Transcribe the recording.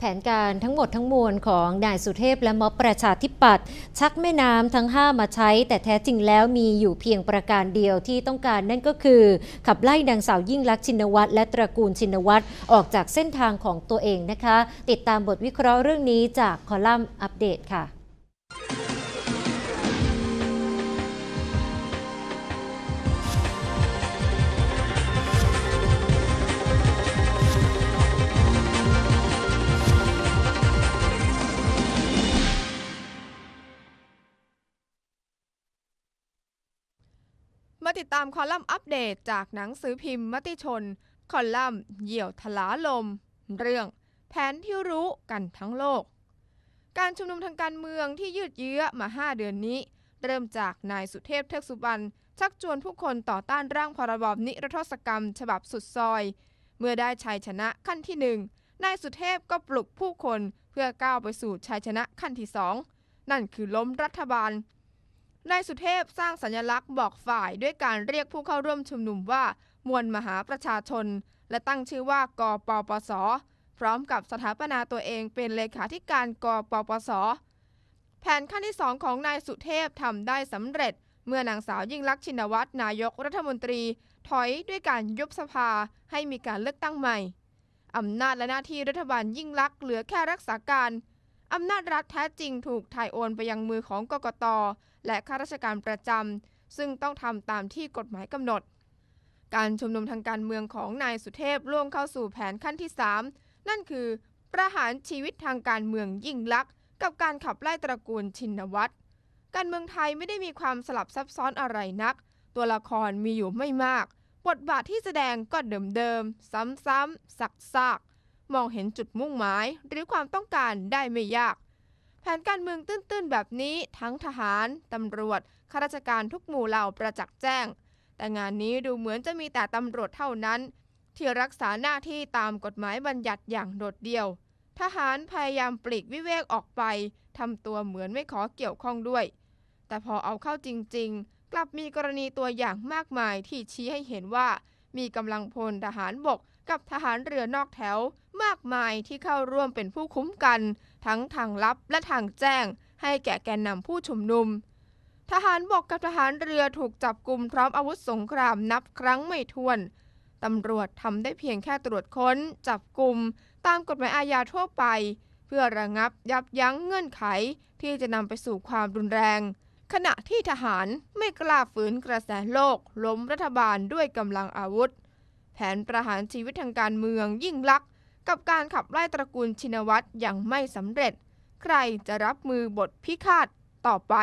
แผนการทั้งหมดทั้งมวลของนายสุเทพและม็อบประชาธิปัตย์ชักแม่น้ำทั้ง 5 มาใช้ แต่แท้จริงแล้วมีอยู่เพียงประการเดียวที่ต้องการนั่นก็คือ ขับไล่นางสาวยิ่งลักษณ์ชินวัตรและตระกูลชินวัตรออกจากเส้นทางของตัวเองนะคะ ติดตามบทวิเคราะห์เรื่องนี้จากคอลัมน์อัปเดตค่ะ มาติดตามคอลัมน์อัปเดตจากหนังสือพิมพ์มติชน คอลัมน์เหยี่ยวทลาลม เรื่อง แผนที่รู้กันทั้งโลก การชุมนุมทางการเมืองที่ยืดเยื้อมา 5 เดือนนี้ เริ่มจากนายสุเทพเทือกสุบรรณชักชวนผู้คนต่อต้านร่างพรบนิรโทษกรรม ฉบับสุดซอย เมื่อได้ชัยชนะขั้นที่หนึ่งนายสุเทพก็ปลุกผู้คนเพื่อก้าวไปสู่ชัยชนะขั้นที่สองนั่นคือล้มรัฐบาล นายสุเทพสร้างสัญลักษณ์บอกฝ่ายด้วยการเรียกผู้เข้าร่วมชุมนุมว่า มวลมหาประชาชน และตั้งชื่อว่ากปปส พร้อมกับสถาปนาตัวเองเป็นเลขาธิการกปปส แผนขั้นที่สองของนายสุเทพทำได้สำเร็จ เมื่อนางสาวยิ่งลักษณ์ชินวัตรนายกรัฐมนตรี ถอยด้วยการยุบสภาให้มีการเลือกตั้งใหม่อำนาจและหน้าที่รัฐบาลยิ่งลักษณ์เหลือแค่รักษาการ อำนาจรัฐแท้จริงถูกถ่ายโอนไปยังมือของกกต และข้าราชการประจำ ซึ่งต้องทำตามที่กฎหมายกำหนด การชุมนุมทางการเมืองของนายสุเทพล่วงเข้าสู่แผนขั้นที่ 3 นั่นคือ ประหารชีวิตทางการเมืองยิ่งลักษณ์กับการขับไล่ตระกูลชินวัตรการเมืองไทยไม่ได้มีความสลับซับซ้อนอะไรนัก ตัวละครมีอยู่ไม่มาก บทบาทที่แสดงก็เดิมๆ ซ้ำๆซักซากๆ มองเห็นจุดมุ่งหมาย หรือความต้องการได้ไม่ยาก แผนการเมืองตื้นๆแบบนี้ทั้งทหาร ตำรวจข้าราชการทุกหมู่เหล่าประจักษ์แจ้ง แต่งานนี้ดูเหมือนจะมีแต่ตำรวจเท่านั้น ที่รักษาหน้าที่ตามกฎหมายบัญญัติอย่างโดดเดี่ยว ทหารพยายามปลีกวิเวกออกไปทำตัวเหมือนไม่ขอเกี่ยวข้องด้วย แต่พอเอาเข้าจริง ๆ กลับมีกรณีตัวอย่างมากมายที่ชี้ให้เห็นว่ามีกำลังพลทหารบกกับทหารเรือนอกแถวากมายที่เข้าร่วมเป็นผู้คุ้มกัน ทั้งทางลับและทางแจ้ง ให้แก่แกนนำผู้ชุมนุม ทหารบกกับทหารเรือถูกจับกลุ่มพร้อมอาวุธสงครามนับครั้งไม่ถ้วนตำรวจทำได้เพียงแค่ตรวจค้น จับกลุ่มตามกฎหมายอาญาทั่วไป เพื่อระงับยับยั้งเงื่อนไขที่จะนำไปสู่ความรุนแรง ขณะที่ทหารไม่กล้าฝืนกระแสโลก ล้มรัฐบาลด้วยกำลังอาวุธ แผนประหารชีวิตทางการเมืองยิ่งลักษณ์ กับการขับไล่ตระกูลชินวัตรอย่างไม่สำเร็จ ใครจะรับมือบทพิฆาตต่อไป